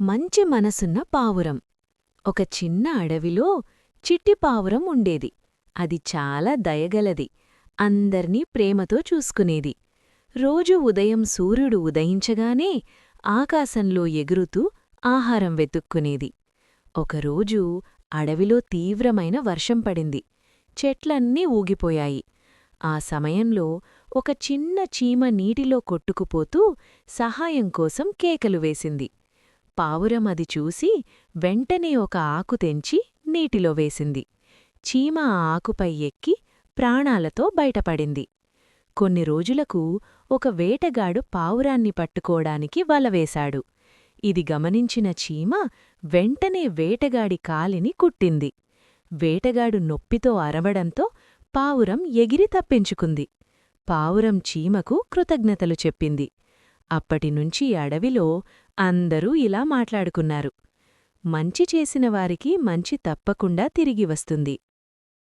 మంచి మనసున్న పావురం. ఒక చిన్న అడవిలో చిట్టి పావురం ఉండేది. అది చాలా దయగలది. అందర్నీ ప్రేమతో చూసుకునేది. రోజు ఉదయం సూర్యుడు ఉదయించగానే ఆకాశంలో ఎగురుతూ ఆహారం వెతుక్కునేది. ఒకరోజు అడవిలో తీవ్రమైన వర్షం పడింది. చెట్లన్నీ ఊగిపోయాయి. ఆ సమయంలో ఒక చిన్న చీమ నీటిలో కొట్టుకుపోతూ సహాయం కోసం కేకలు వేసింది. పావురం అది చూసి వెంటనే ఒక ఆకు తెంచి నీటిలో వేసింది. చీమ ఆ ఆకుపై ఎక్కి ప్రాణాలతో బయటపడింది. కొన్ని రోజులకు ఒక వేటగాడు పావురాన్ని పట్టుకోడానికి వలవేశాడు ఇది గమనించిన చీమ వెంటనే వేటగాడి కాలిని కుట్టింది. వేటగాడు నొప్పితో అరవడంతో పావురం ఎగిరి తప్పించుకుంది. పావురం చీమకు కృతజ్ఞతలు చెప్పింది. అప్పటినుంచి అడవిలో అందరూ ఇలా మాట్లాడుకున్నారు. మంచి చేసిన వారికి మంచి తప్పకుండా తిరిగి వస్తుంది.